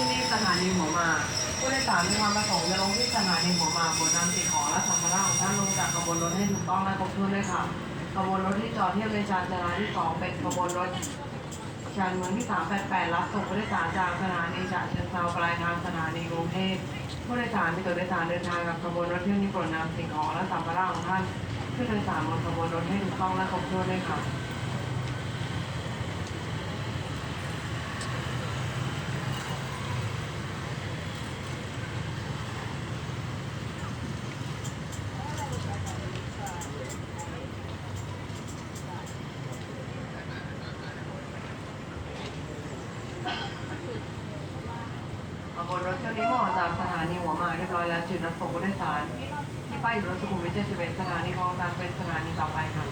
ที่นี่สถานีหัวหมากผู้โดยสารมีความประสงค์จะลงที่สถานีหัวหมากบนนำสิ่งของและสัมภาระของท่านลงจากขบวนรถให้ถูกต้องและครบถ้วนด้วยค่ะขบวนรถที่จอดเทียบเวชาจราที่สองเป็นขบวนรถชานเมืองที่สามแปดแปดรับส่งผู้โดยสารจากสถานีฉะเชิงเทราปลายทางสถานีกรุงเทพผู้โดยสารมีตัวโดยสารเดินทางกับขบวนรถเที่ยวนี้โปรดนำสิ่งของและสัมภาระของท่านขึ้นโดยสารบนขบวนรถให้ถูกต้องและครบถ้วนด้วยค่ะ ขบวนรถเที่ยวนี้เหมาะจากสถานีหัวหมากเรียบร้อยแล้วจุดรับส่งผู้โดยสาร ที่ป้ายอยู่รถสุขุมวิท71สถานีคลองตันเป็นสถานีต่อไปค่ะ